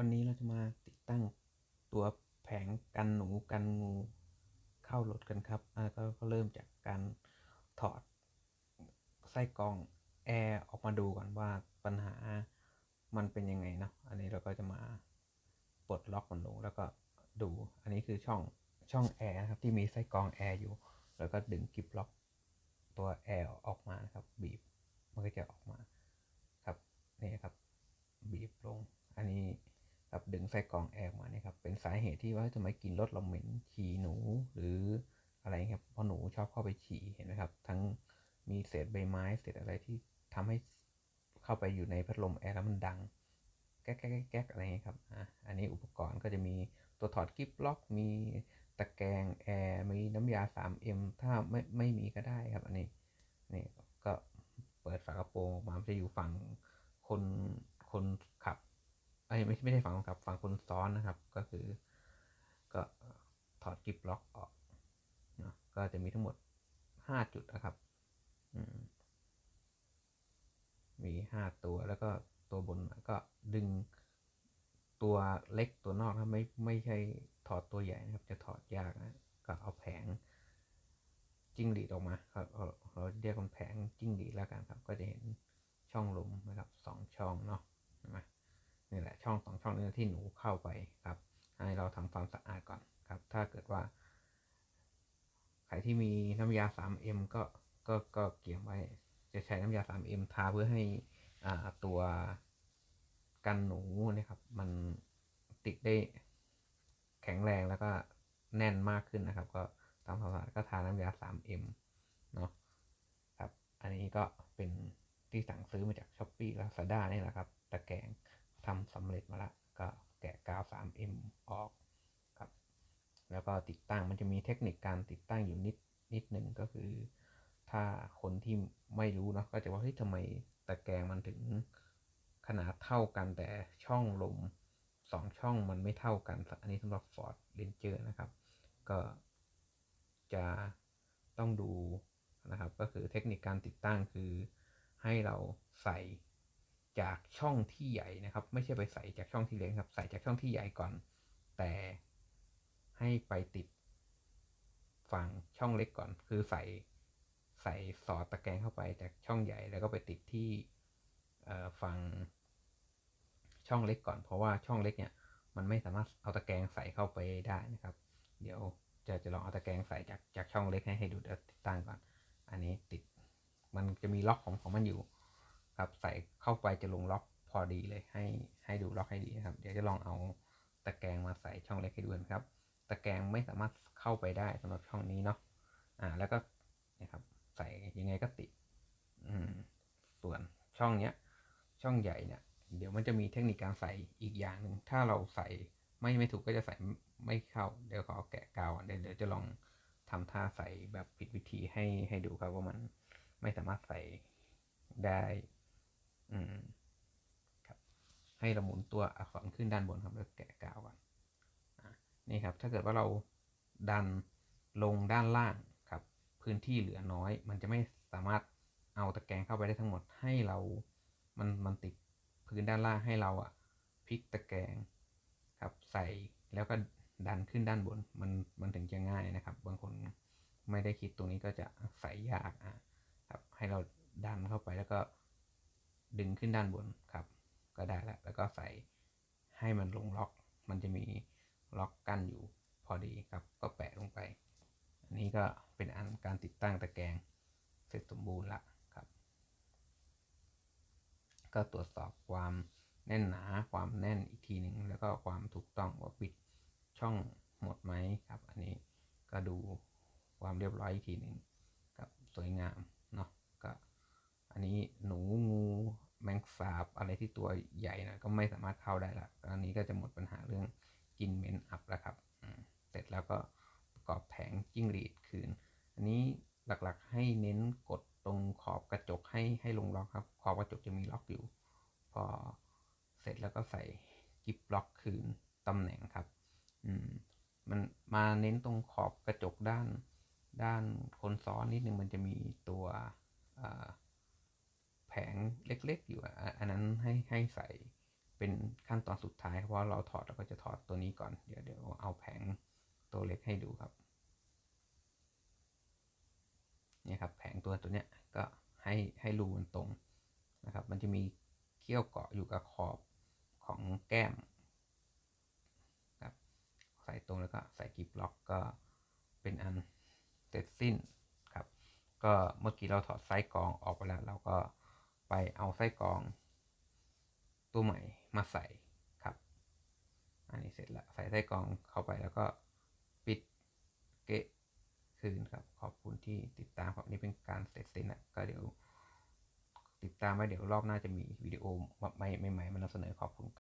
วันนี้เราจะมาติดตั้งตัวแผงกันหนูกันงูเข้ารถกันครับอ่าก็ก็เริ่มจากการถอดไส้กรองแอร์ออกมาดูก่อนว่าปัญหามันเป็นยังไงเนาะอันนี้เราก็จะมาปลดล็อกมันลงแล้วก็ดูอันนี้คือช่องช่องแอร์นะครับที่มีไส้กรองแอร์อยู่ แล้วก็ดึงกิบล็อกตัวแอร์ออกมานะครับ บีบมันก็จะออกมาครับนี่ครับ บีบลงอันนี้ ครับดึงไส้กรองแอร์มานี่ครับเป็นสาเหตุที่ว่าทำไมกินรถเราเหม็นฉี่หนูหรืออะไรครับเพราะหนูชอบเข้าไปฉี่เห็นไหมครับ ทั้งมีเศษใบไม้เศษอะไรที่ทำให้เข้าไปอยู่ในพัดลมแอร์แล้วมันดัง แก๊กแก๊กแก๊กอะไรเงี้ยครับอะอันนี้อุปกรณ์ก็จะมีตัวถอดกิฟล็อก มีตะแกรงแอร์มีน้ำยา 3M ถ้าไม่ไม่มีก็ได้ครับ อันนี้นี่ก็เปิดฝากระโปรงมามันจะอยู่ฝั่ง ไม่ไม่ใช่ฝั่งคนขับฝั่งคนซ้อนนะครับ ก็คือ ก็ถอดกิฟล็อกออกเนาะก็จะมีทั้งหมด5จุดนะครับอืมมี5ตัวแล้วก็ตัวบนก็ดึงตัวเล็กตัวนอกนะไม่ไม่ใช่ถอดตัวใหญ่นะครับ จะถอดยากนะ ก็เอาแผงจิ้งหรีดออกมาครับเราเราเรียกมันแผงจิ้งหรีดแล้วกันครับ ก็จะเห็นช่องลมนะครับสองช่องเนาะเห็ นี่แหละช่องสองช่องนี้ที่หนูเข้าไปครับให้เราทำความสะอาดก่อนครับ ถ้าเกิดว่าใครที่มีน้ำยา 3M ก็ก็ก็เกี่ยมไว้ จะใช้น้ำยา 3M ทาเพื่อให้อ่าตัวกันหนูนะครับ มันติดได้แข็งแรงแล้วก็แน่นมากขึ้นนะครับ ก็ตามความสะอาดก็ทาน้ำยา 3M เนาะครับ อันนี้ก็เป็นที่สั่งซื้อมาจาก s h อ p e e Lazada นี่แหละครับ ตะแกรงทำสำเร็จมาละก็แกะ M ออกครับ แล้วก็ติดตั้งมันจะมีเทคนิคการติดตั้งอยู่นิดนิดหนึ่งก็คือ ถ้าคนที่ไม่รู้เนาะก็จะว่าเฮ้ยทำไมตะแกรงมันถึงขนาดเท่ากันแต่ช่องลมสองช่องมันไม่เท่ากัน อันนี้สำหรับ Ford Ranger นะครับ ก็จะต้องดูนะครับ ก็คือเทคนิคการติดตั้งคือให้เราใส่ จากช่องที่ใหญ่นะครับ ไม่ใช่ไปใส่จากช่องที่เล็กครับ ใส่จากช่องที่ใหญ่ก่อน แต่ให้ไปติดฝั่งช่องเล็กก่อน คือใส่ใส่สอดตะแกรงเข้าไปจากช่องใหญ่แล้วก็ไปติดที่ฝั่งช่องเล็กก่อน เพราะว่าช่องเล็กเนี่ยมันไม่สามารถเอาตะแกรงใส่เข้าไปได้นะครับ เดี๋ยวจะจะลองเอาตะแกรงใส่จากจากช่องเล็กให้ให้ดูเดี๋ยวติดตั้งก่อน อันนี้ติดมันจะมีล็อกของของมันอยู่ ครับใส่เข้าไปจะลงล็อกพอดีเลยให้ให้ดูล็อกให้ดีนะครับ เดี๋ยวจะลองเอาตะแกรงมาใส่ช่องเล็กให้ดูนะครับ ตะแกรงไม่สามารถเข้าไปได้สำหรับช่องนี้เนาะอ่าแล้วก็นะครับใส่ยังไงก็ติดอืมส่วนช่องเนี้ยช่องใหญ่เนี่ยเดี๋ยวมันจะมีเทคนิคการใส่อีกอย่างหนึ่งถ้าเราใส่ไม่ไม่ถูกก็จะใส่ไม่เข้าเดี๋ยวขอแกะกาวเดี๋ยวเดี๋ยวจะลองทำท่าใส่แบบผิดวิธีให้ให้ดูครับว่ามันไม่สามารถใส่ได้ อืมครับให้เราหมุนตัวอักษรขึ้นด้านบนครับแล้วแกะกาวก่อนนี่ครับ ถ้าเกิดว่าเราดันลงด้านล่างครับ พื้นที่เหลือน้อย มันจะไม่สามารถเอาตะแกรงเข้าไปได้ทั้งหมดให้เรามันมันติดพื้นด้านล่างให้เราอะพลิกตะแกรงครับใส่แล้วก็ดันขึ้นด้านบนมันมันถึงจะง่ายนะครับ บางคนไม่ได้คิดตรงนี้ก็จะใส่ยากอะครับให้เราดันเข้าไปแล้วก็ ดึงขึ้นด้านบนครับ ก็ได้แล้ว แล้วก็ใส่ให้มันลงล็อก มันจะมีล็อกกั้นอยู่พอดีครับ ก็แปะลงไป อันนี้ก็เป็นอันการติดตั้งตะแกรงเสร็จสมบูรณ์ละครับ ก็ตรวจสอบความแน่นหนา ความแน่นอีกทีหนึ่งแล้วก็ความถูกต้องว่าปิดช่องหมดไหมครับ อันนี้ก็ดูความเรียบร้อยอีกทีหนึ่งครับสวยงาม อันนี้หนูงูแมงสาบอะไรที่ตัวใหญ่นะก็ไม่สามารถเข้าได้ละอันนี้ก็จะหมดปัญหาเรื่องกินเหม็นอับแล้วครับเสร็จแล้วก็ประกอบแผงจิ้งหรีดคืน อันนี้หลักๆให้เน้นกดตรงขอบกระจกให้ให้ลงล็อกครับ ขอบกระจกจะมีล็อกอยู่ พอเสร็จแล้วก็ใส่กิฟล็อกคืนตำแหน่งครับอืมมันมาเน้นตรงขอบกระจกด้าน ด้านคนซ้อนนิดนึงมันจะมีตัวแผ งเล็ก ๆ อยู่อันนั้นให้ให้ใส่เป็นขั้นตอนสุดท้าย เพราะเราถอดเราก็จะถอดตัวนี้ก่อนเดี๋ยวเดี๋ยวเอาแผงตัวเล็กให้ดูครับเนี่ยครับแผงตัวตัวเนี้ยก็ให้ให้รูมันตรงนะครับ มันจะมีเขี้ยวเกาะอยู่กับขอบของแก้มครับใส่ตรงแล้วก็ใส่กิบล็อกก็เป็นอันเสร็จสิ้นครับ ก็เมื่อกี้เราถอดไส้กรองออกไปแล้วเราก็ ไปเอาไส้กรองตัวใหม่มาใส่ครับ อันนี้เสร็จแล้วใส่ไส้กรองเข้าไปแล้วก็ปิดเกะคืนครับ ขอบคุณที่ติดตามครับนี่เป็นการเสร็จสิ้นแล้วก็เดี๋ยวติดตามไว้เดี๋ยวรอบหน้าจะมีวิดีโอใหม่ๆมานำเสนอขอบคุณ